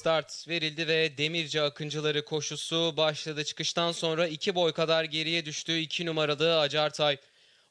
Start verildi ve Demirci Akıncıları koşusu başladı. Çıkıştan sonra 2 boy kadar geriye düştü 2 numaralı Acartay.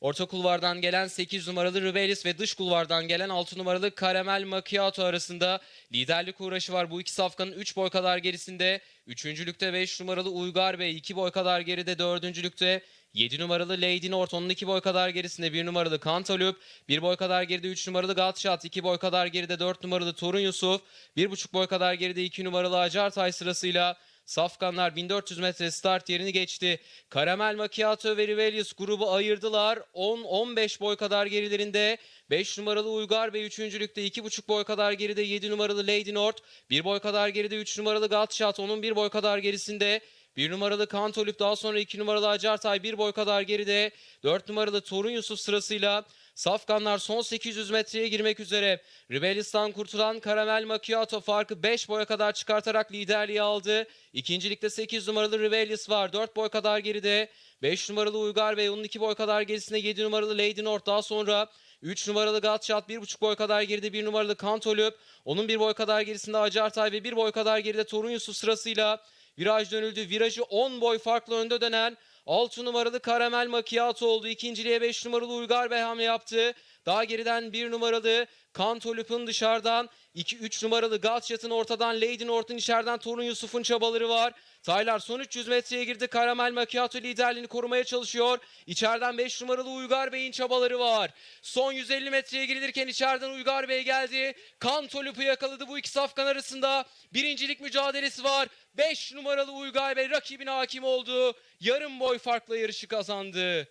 Orta kulvardan gelen 8 numaralı Rubelis ve dış kulvardan gelen 6 numaralı Karamel Macchiato arasında liderlik uğraşı var. Bu iki safkanın 3 boy kadar gerisinde. Üçüncülükte 5 numaralı Uygar Bey 2 boy kadar geride. Dördüncülükte 7 numaralı Lady North onun 2 boy kadar gerisinde 1 numaralı Kantalup, 1 boy kadar geride 3 numaralı Gatşat, 2 boy kadar geride 4 numaralı Torun Yusuf, 1,5 boy kadar geride 2 numaralı Acartay sırasıyla Safkanlar 1400 metre start yerini geçti. Karamel Macchiato ve Rivelius grubu ayırdılar. 10-15 boy kadar gerilerinde 5 numaralı Uygar ve 3. lükte 2,5 boy kadar geride 7 numaralı Lady North. 1 boy kadar geride 3 numaralı Gatshot onun 1 boy kadar gerisinde. 1 numaralı Kantolüp daha sonra 2 numaralı Acartay 1 boy kadar geride. 4 numaralı Torun Yusuf sırasıyla Safkanlar son 800 metreye girmek üzere. Ribelistan kurtulan Karamel Macchiato farkı 5 boya kadar çıkartarak liderliği aldı. İkincilikte 8 numaralı Ribelius var. 4 boy kadar geride. 5 numaralı Uygar Bey onun 2 boy kadar gerisinde 7 numaralı Lady North daha sonra 3 numaralı Gatshot 1,5 boy kadar geride 1 numaralı Kantolüp. Onun 1 boy kadar gerisinde Acartay ve 1 boy kadar geride Torun Yusuf sırasıyla viraj dönüldü. Virajı 10 boy farklı önde dönen 6 numaralı Karamel Macchiato oldu. İkinciliğe 5 numaralı Uygar Bey hamle yaptı. Daha geriden 1 numaralı Kantolüp'ün dışarıdan 2-3 numaralı Gatshot'ın ortadan Lady North'un içeriden Torun Yusuf'un çabaları var. Taylar son 300 metreye girdi. Karamel Macchiato liderliğini korumaya çalışıyor. İçeriden 5 numaralı Uygar Bey'in çabaları var. Son 150 metreye girilirken içeriden Uygar Bey geldi. Kantolüp'ü yakaladı bu iki safkan arasında. Birincilik mücadelesi var. 5 numaralı Uygar Bey rakibine hakim oldu. Yarım boy farkla yarışı kazandı.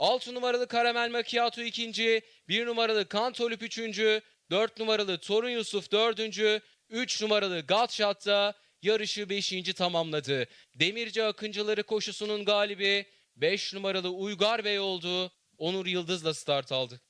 6 numaralı Karamel Macchiato ikinci, 1 numaralı Kantolüp üçüncü, 4 numaralı Torun Yusuf dördüncü, 3 numaralı Gatshot da yarışı 5. tamamladı. Demirci Akıncıları koşusunun galibi 5 numaralı Uygar Bey oldu. Onur Yıldız'la start aldı.